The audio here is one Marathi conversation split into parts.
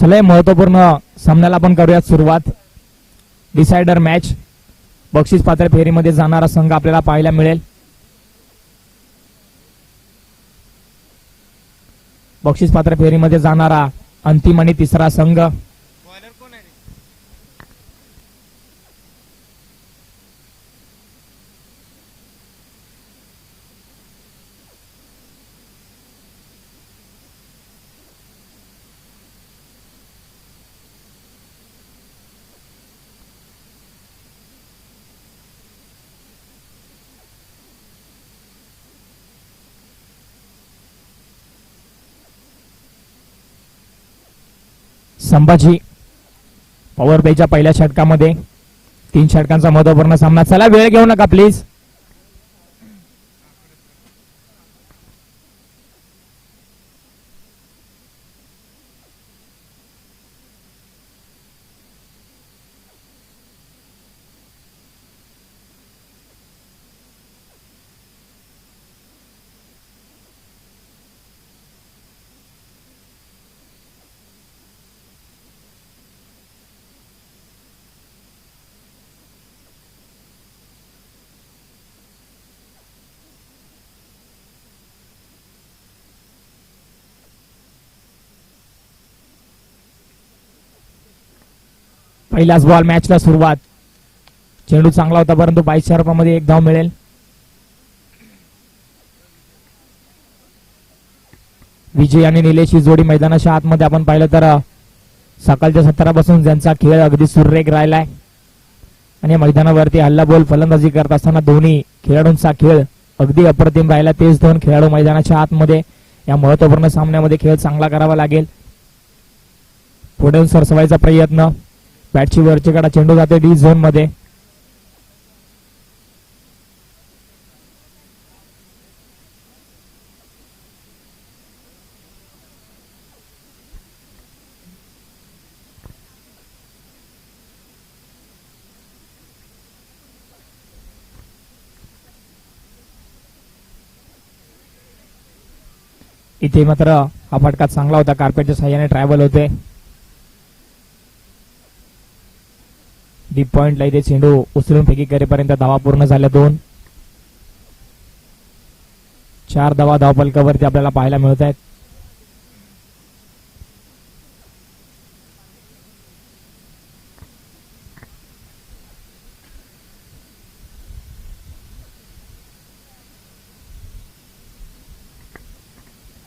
सलय महत्त्वपूर्ण सामन्याला आपण करूयात सुरुवात. डिसायडर मॅच बक्षीस पात्र फेरीमध्ये जाणारा संघ आपल्याला पाहायला मिळेल. बक्षीस पात्र फेरीमध्ये जाणारा अंतिम आणि तिसरा संघ. संभाजी पॉवर प्लेच्या पहिल्या षटकामध्ये तीन षटकांचा महत्त्वपूर्ण सामना. चला वेळ घेऊ नका प्लीज पहिल्याच बॉल मॅचला सुरुवात. चेंडू चांगला होता परंतु बाईस रुपयामध्ये एक धाव मिळेल. विजय आणि निलेश ही जोडी मैदानाच्या आतमध्ये आपण पाहिलं तर सकाळच्या सत्रापासून ज्यांचा खेळ अगदी सुरेख राहिलाय. आणि मैदानावरती हल्लाबोल फलंदाजी करत असताना दोन्ही खेळाडूंचा खेळ अगदी अप्रतिम राहिला. तेच दोन खेळाडू मैदानाच्या आतमध्ये या महत्त्वपूर्ण सामन्यामध्ये खेळ चांगला करावा लागेल. पुढे सरसवायचा प्रयत्न. बॅटची वरची कडा चेंडू जाते डी झोनमध्ये. इथे मात्र हा फटका चांगला होता. कार्पेटच्या साह्याने ट्रॅव्हल होते. डीप पॉइंटला इथे चेंडू उचलून फेकी करेपर्यंत धावा पूर्ण झाल्या दोन. चार धावा धावपलकावरती आपल्याला पाहायला मिळत आहेत.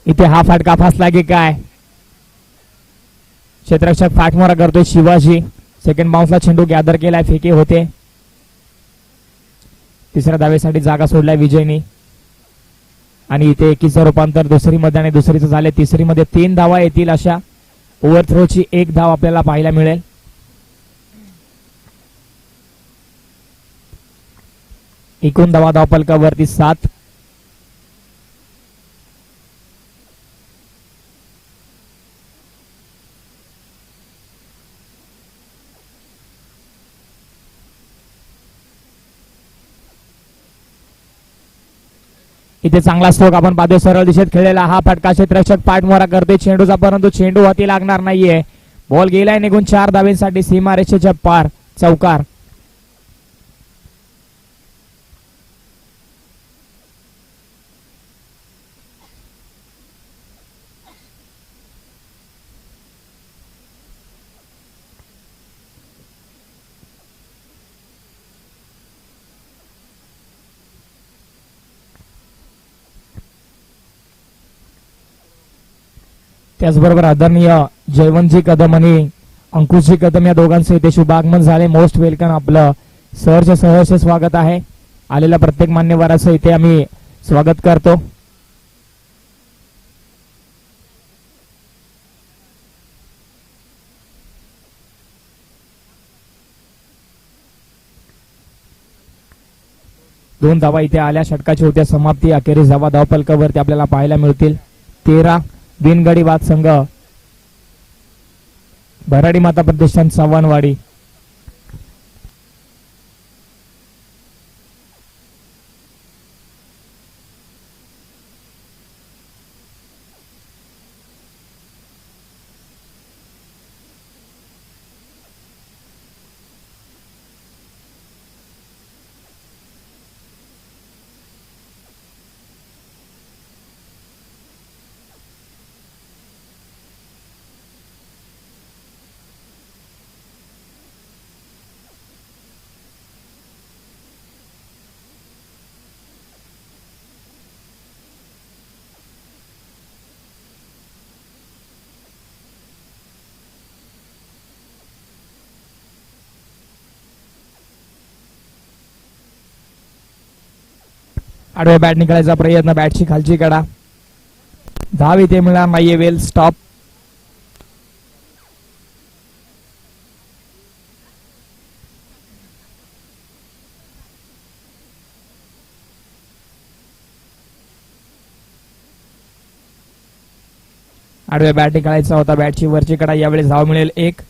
इथे हा फाटका फासला की काय? क्षेत्रक्षक फाटमोरा करतोय शिवाजी. सेकंड बाउन्सला चेंडू गॅदर केलाय फेके होते. तिसऱ्या धावेसाठी जागा सोडलाय विजयनी. आणि इथे एकीचं रूपांतर दुसरीमध्ये आणि दुसरीचं झाले तिसरीमध्ये तीन धावा येतील अशा ओव्हरथ्रोची एक धाव आपल्याला पाहायला मिळेल. एकूण धावा धावपलकावरती सात. इथे चांगला स्ट्रोक आपण पाहतोय. सरळ दिशेत खेळलेला हा फटका क्षेत्ररक्षक पाठमोरा करतोय. चेंडूचा परंतु चेंडू हाती लागणार नाहीये. बॉल गेलाय निघून चार धावेंसाठी सीमारेषेच्या पार. चौकार. त्याचबरोबर आदरणीय जयवंतजी कदम आणि अंकुशजी कदम या दोघांचं इथे शुभागमन झाले. मोस्ट वेलकम आपलं सहर्ष सहर्ष स्वागत आहे. आलेल्या प्रत्येक मान्यवराचं इथे आम्ही स्वागत करतो. दोन धावा इथे आल्या. षटकाची होत्या समाप्ती. अखेरीस धावा धावपलकावरती आपल्याला पाहायला मिळतील. तेरा बिनगडी वाद संघ भराडी माता प्रतिष्ठान चव्हाणवाडी आडव्या बॅट निघायचा प्रयत्न बॅटची खालची कडा धाव इथे मिळणार नाहीये वेल स्टॉप आडव्या बॅट निघायचा होता बॅटची वरची कडा यावेळेस धाव मिळेल एक.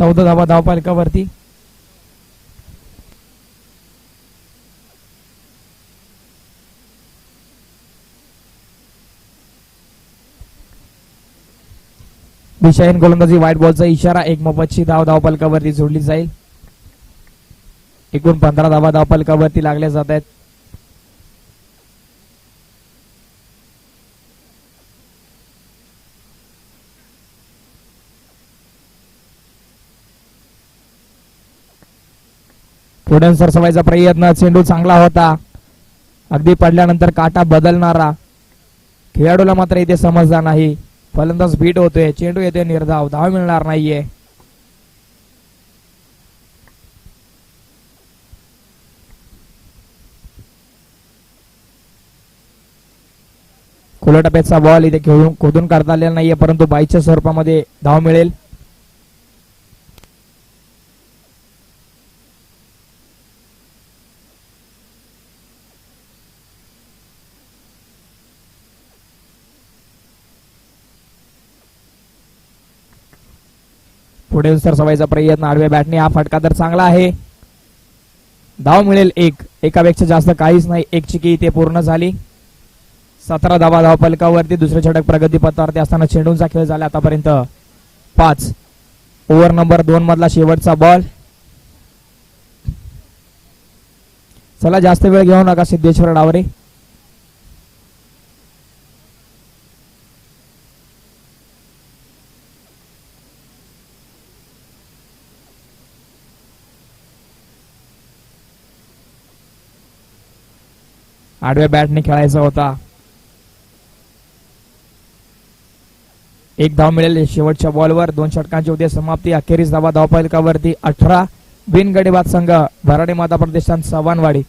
चौदा धावा धावपालकावरती. दिशाहीन गोलंदाजी व्हाईट बॉलचा इशारा. एक मोबतची धाव धावपालकावरती जोडली जाईल. एकूण पंधरा धावा धावपालकावरती लागल्या जात आहेत. पुढे सरसवायचा प्रयत्न. चेंडू चांगला होता. अगदी पडल्यानंतर काटा बदलणारा. खेळाडूला मात्र इथे समजला नाही. फलंदाज बीट होतोय. चेंडू येते निर्धाव. धाव मिळणार नाहीये. खुल्या टप्प्याचा बॉल इथे खेळून खोदून काढता आलेला नाहीये परंतु बाईच्या स्वरूपामध्ये धाव मिळेल. पुढे सरसवायचा प्रयत्न आडव्या बॅटने हा फटका तर चांगला आहे. धाव मिळेल एक. एकापेक्षा जास्त काहीच नाही. एक चिकी इथे पूर्ण झाली. सतरा धावा धाव फलकावरती दुसरे षटक प्रगती पथावरती असताना चेंडूंचा खेळ झाला आतापर्यंत. पाच. ओव्हर नंबर दोन मधला शेवटचा बॉल चला जास्त वेळ घेऊ नका सिद्धेश्वर डावरे. आडव्या बॅटने खेळायचा होता. एक धाव मिळेल शेवटच्या बॉलवर. दोन षटकांची उद्या समाप्ती. अखेरीस धावा धावपालिकावरती अठरा बिनगडीबाद संघ. भराडी माता प्रदेशांत सवानवाडी.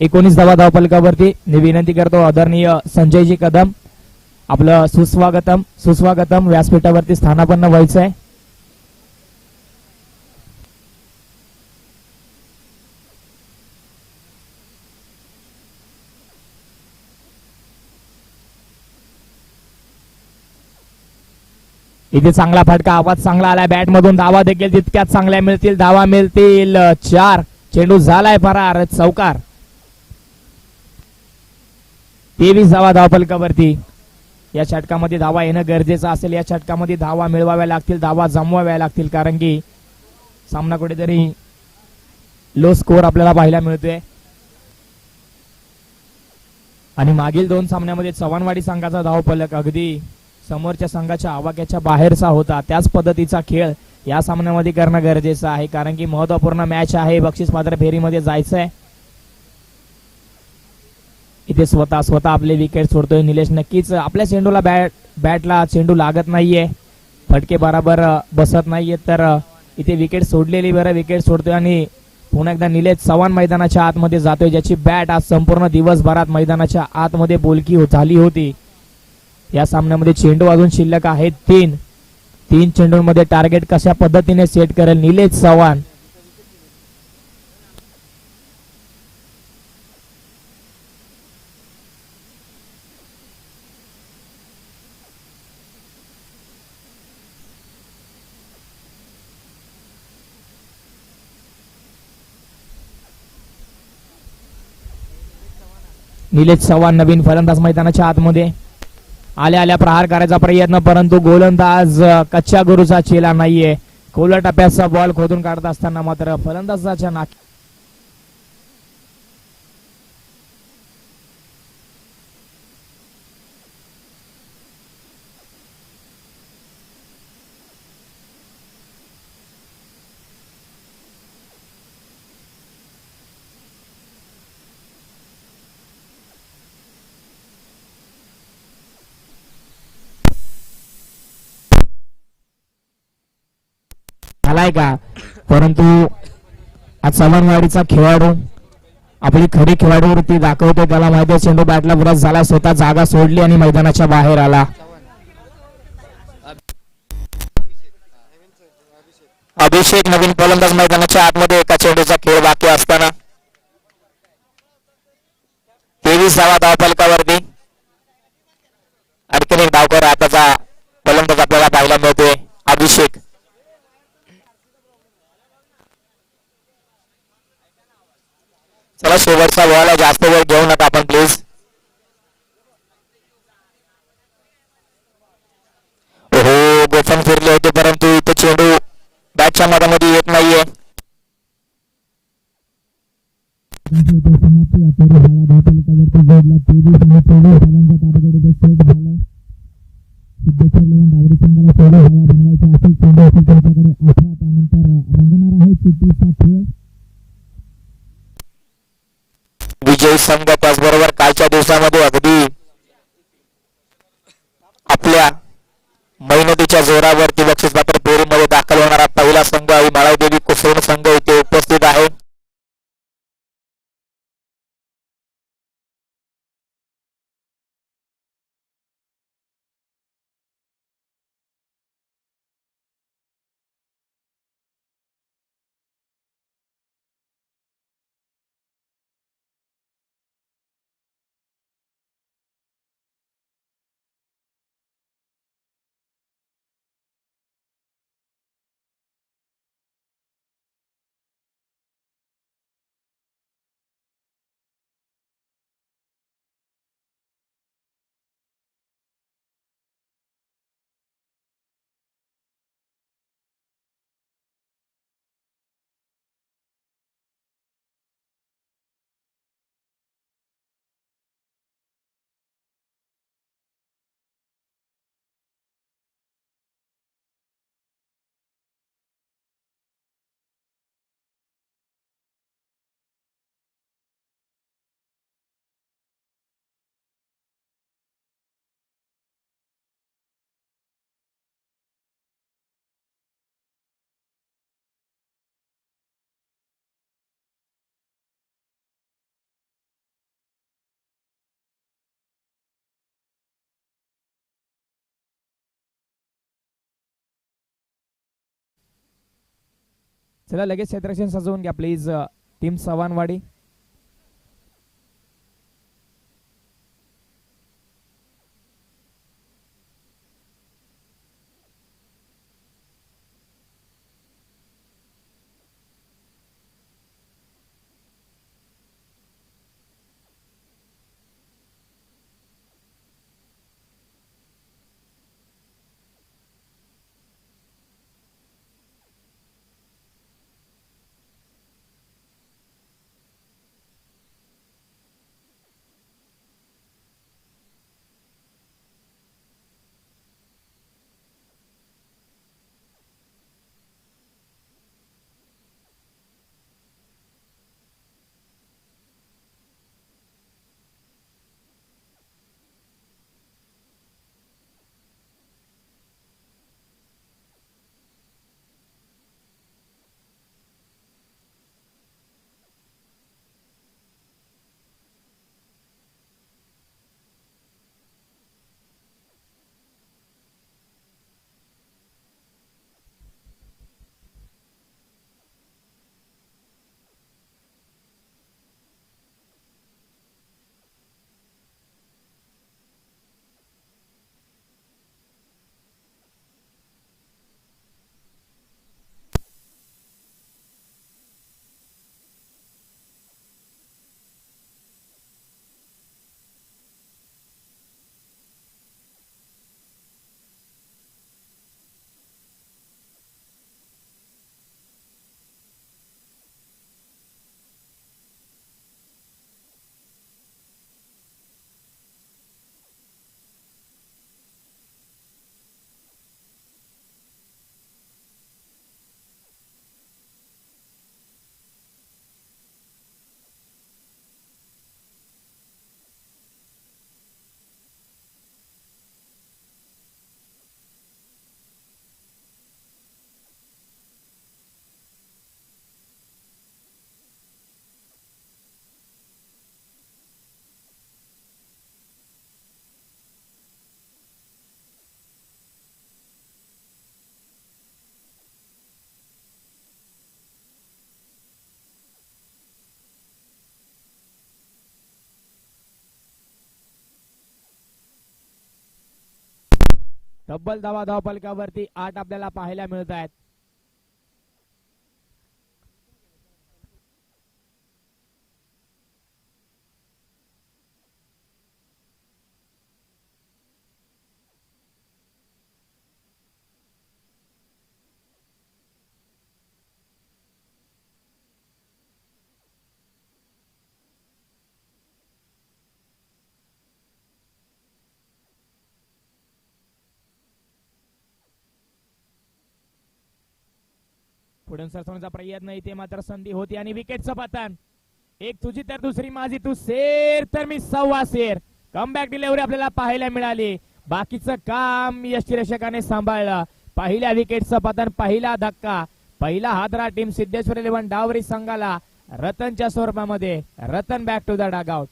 एकोणीस धावा धावपलकावरती मी विनंती करतो. आदरणीय संजयजी कदम आपलं सुस्वागतम सुस्वागतम व्यासपीठावरती स्थानापन्न व्हायचं आहे इथे चांगला फटका आवाज चांगला आलाय. बॅट मधून धावा देखील तितक्याच चांगल्या मिळतील. धावा मिळतील. चार. चेंडू झालाय फरार. चौकार. तेवीस धावा धावपलकावरती. या षटकामध्ये धावा येणं गरजेचं असेल. या षटकामध्ये धावा मिळवाव्या लागतील धावा जमवाव्या लागतील. कारण की सामना कुठेतरी लो स्कोर आपल्याला पाहायला मिळतोय. आणि मागील दोन सामन्यामध्ये चव्हाणवाडी संघाचा धावपलक अगदी समोरच्या संघाच्या आवाक्याच्या बाहेरचा होता. त्याच पद्धतीचा खेळ या सामन्यामध्ये करणं गरजेचं आहे. कारण की महत्त्वपूर्ण मॅच आहे. बक्षीस पात्र फेरीमध्ये जायचं आहे इथे स्वतः स्वतः आपले विकेट सोडतोय निलेश. नक्कीच आपल्या चेंडूला बॅट बॅटला चेंडू लागत नाहीये. फटके बराबर बसत नाहीये. तर इथे विकेट सोडलेली बरं विकेट सोडतोय आणि पुन्हा एकदा निलेश चव्हाण मैदानाच्या आतमध्ये जातोय ज्याची बॅट आज संपूर्ण दिवसभरात मैदानाच्या आतमध्ये बोलकी हो- झाली होती. या सामन्यामध्ये चेंडू अजून शिल्लक आहेत तीन. तीन चेंडूंमध्ये टार्गेट कशा पद्धतीने सेट करेल निलेश चव्हाण? निलेश चव्हाण नवीन फलंदाज मैदानाच्या आतमध्ये. आल्या आल्या प्रहार करायचा प्रयत्न परंतु गोलंदाज कच्च्या गुरुचा चेला नाहीये. खोल टप्प्याचा बॉल खोदून काढत असताना मात्र फलंदाजाच्या नाक झालाय का? परंतु आज चव्हाणवाडीचा खेळाडू आपली खरी खेळाडूवृत्ती दाखवते त्याला माहिती आहे. चेंडू बॅटला विरोध झाला स्वतः जागा सोडली आणि मैदानाच्या बाहेर आला. अभिषेक नवीन फलंदाज मैदानाच्या आतमध्ये एका चेंडूचा खेळ बाकी असताना. तेवीस धावा धावफलकावरती आणखीन एक धावकर आताचा फलंदाज आपल्याला पाहायला मिळतोय. अभिषेक. चला शेवटचा बॉल आहे जास्त वेळ घेऊ नका आपण प्लीज हो गोफन फिरले होते परंतु इथे चेंडू बॅटच्या मधामध्ये येत नाहीये. चला लगेच क्षेत्रक्षण सजवून घ्या प्लीज टीम सवानवाडी. तब्बल धावा धावपलकावरती आठ आपल्याला पाहायला मिळत आहेत. पुढून सरसवण्याचा प्रयत्न इथे मात्र संधी होती आणि विकेटचं पतन एक तुझी तर दुसरी माझी तू सेर तर मी सव्वा सेर. कमबॅक डिलेव्हरी आपल्याला पाहायला मिळाली. बाकीचं काम यष्टीरक्षकाने सांभाळलं. पहिल्या विकेटचं पतन पहिला धक्का. पहिला हादरा टीम सिद्धेश्वर इलेव्हन डावरी संघाला रतनच्या स्वरूपामध्ये. Ratan back to the dugout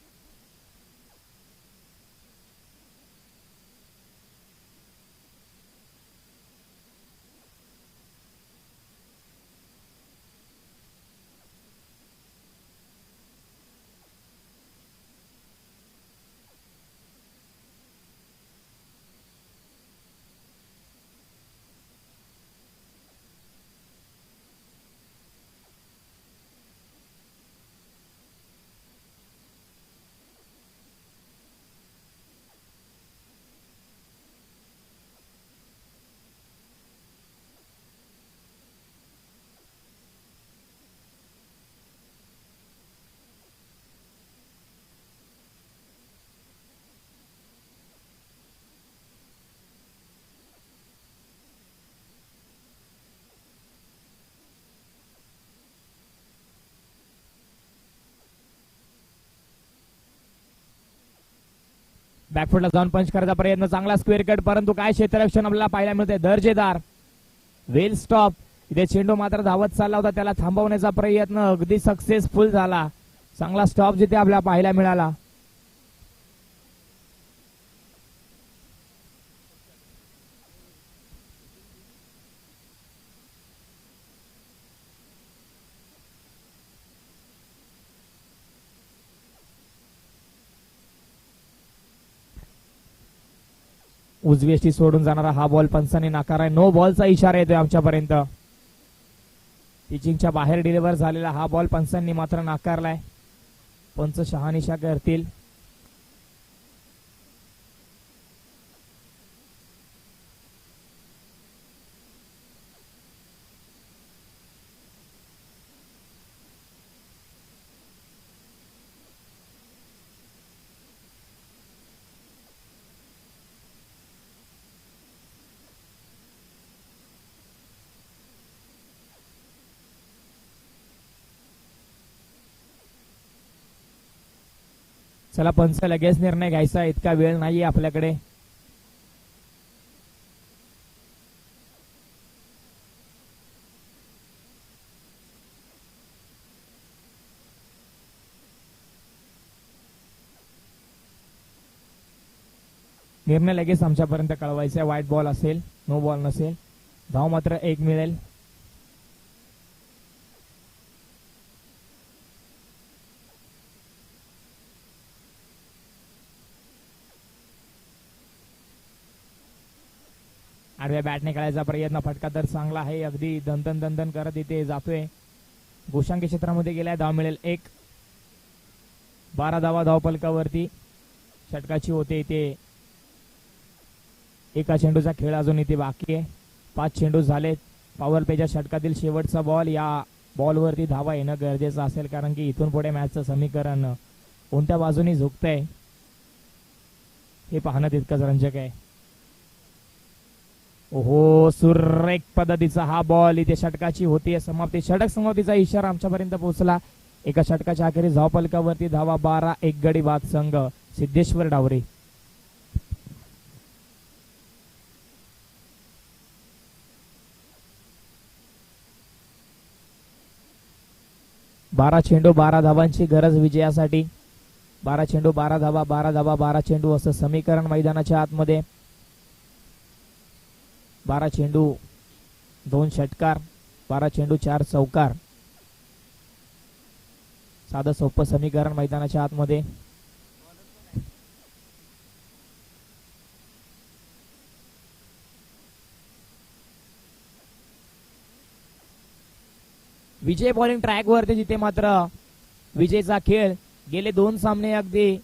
बॅकफुटला जाऊन पंच करायचा प्रयत्न. चांगला स्क्वेअर कट परंतु काय क्षेत्ररक्षण आपल्याला पाहायला मिळते दर्जेदार. वेल स्टॉप इथे चेंडू मात्र धावत चालला होता त्याला थांबवण्याचा प्रयत्न अगदी सक्सेसफुल झाला. चांगला स्टॉप जिथे आपल्याला पाहायला मिळाला. उजवेष्टी सोडून जाणारा हा बॉल पंचाने नाकार आहे. नो बॉलचा इशारा येतोय आमच्यापर्यंत. पिचिंगच्या बाहेर डिलिव्हर झालेला हा बॉल पंचांनी मात्र नाकारलाय. पंच शहानिशा करतील. चला पंच लगेच निर्णय घ्यायचा इतका वेळ नाहीये आपल्याकडे. निर्णय लगेच आमच्यापर्यंत कळवायचा आहे. वाईट बॉल असेल नो बॉल नसेल. धाव मात्र एक मिळेल. आडव्या बॅटने खेळायचा प्रयत्न. फटका तर चांगला आहे. अगदी दंतन दंतन करत इथे जातोय. गोशांकी क्षेत्रामध्ये गेलाय. धाव मिळेल एक. बारा धावा धावपलकावरती षटकाची होते इथे. एका चेंडूचा खेळ अजून इथे बाकी आहे. पाच चेंडू झालेत. पॉवर पेच्या षटकातील शेवटचा बॉल या बॉलवरती धावा येणं गरजेचं असेल. कारण की इथून पुढे मॅचचं समीकरण कोणत्या बाजूनी झुकतंय हे पाहणं तितकंच रंजक आहे. हो सुरेख पद्धतीचा हा बॉल इथे षटकाची होती. समाप्ती षटक समाप्तीचा इशारा आमच्यापर्यंत पोहोचला. एका षटकाच्या अखेरीस धावपलकावरती धावा बारा एक गडी बाद संघ. सिद्धेश्वर डावरे. बारा चेंडू बारा धावांची गरज विजयासाठी. बारा चेंडू बारा धावा बारा धावा बारा चेंडू असं समीकरण मैदानाच्या आतमध्ये. बारा चेंडू दोन षटकार बारा चेंडू चार चौकार. साधं सोपं समीकरण मैदानाच्या आतमध्ये. विजय बॉलिंग ट्रॅकवरती जिथे मात्र विजयचा खेळ गेले दोन सामने अगदी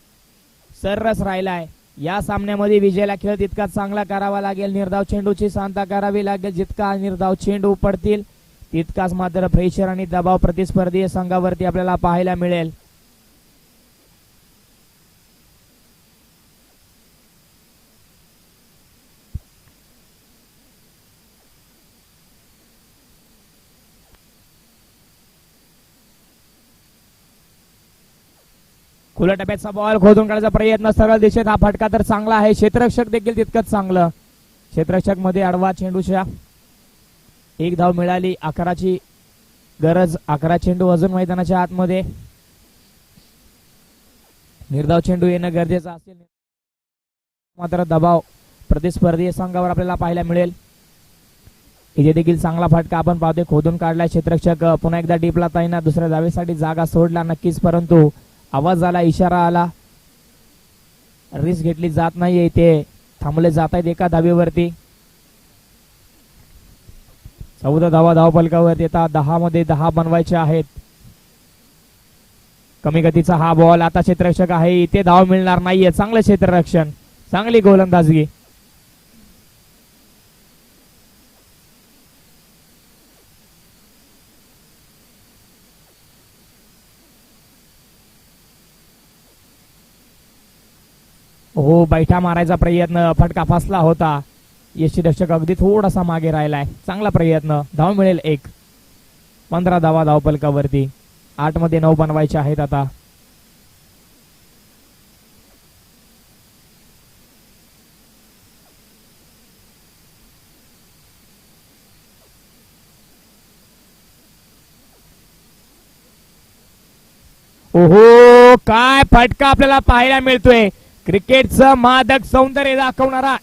सर्रस राहिलाय. या सामन्यामध्ये विजयला खेळ तितकाच चांगला करावा लागेल. निर्धाव चेंडूची सांगता करावी लागेल. जितका निर्धाव चेंडू पडतील तितकाच मात्र प्रेशर आणि दबाव प्रतिस्पर्धी संघावरती आपल्याला पाहायला मिळेल. खुल्या टप्प्याचा बॉल खोदून काढायचा प्रयत्न. सरळ दिशेत हा फटका तर चांगला आहे. क्षेत्ररक्षक देखील तितकंच चांगलं. क्षेत्ररक्षकमध्ये अडवा चेंडूच्या एक धाव मिळाली. अकराची गरज अकरा चेंडू अजून मैदानाच्या आतमध्ये. निर्धाव चेंडू येणं गरजेचं असेल. मात्र दबाव प्रतिस्पर्धी संघावर आपल्याला पाहायला मिळेल. इथे देखील चांगला फटका आपण पाहतोय. खोदून काढलाय क्षेत्रक्षक पुन्हा एकदा डीपला ताईना. दुसऱ्या जावेसाठी जागा सोडला नक्कीच. परंतु आवाज आला इशारा आला. रिस्क घेतली जात नाहीये इथे. थांबले जात आहेत एका धावेवरती. चौदा धावा धावपलकावर येतात. दहा मध्ये दहा बनवायचे आहेत. कमी गतीचा हा बॉल आता क्षेत्ररक्षक आहे. इथे धाव मिळणार नाहीये. चांगलं क्षेत्ररक्षण. चांगली गोलंदाजगी. हो बैठा मारायचा प्रयत्न फटका फसला होता. यष्टीरक्षक अगदी थोडासा मागे राहिलाय. चांगला प्रयत्न धाव मिळेल एक. पंधरा धावा धावपलकावरती. आठमध्ये नऊ बनवायचे आहेत आता. ओहो काय फटका आपल्याला पाहायला मिळतोय. क्रिकेटचं मादक सौंदर्य दाखवणारा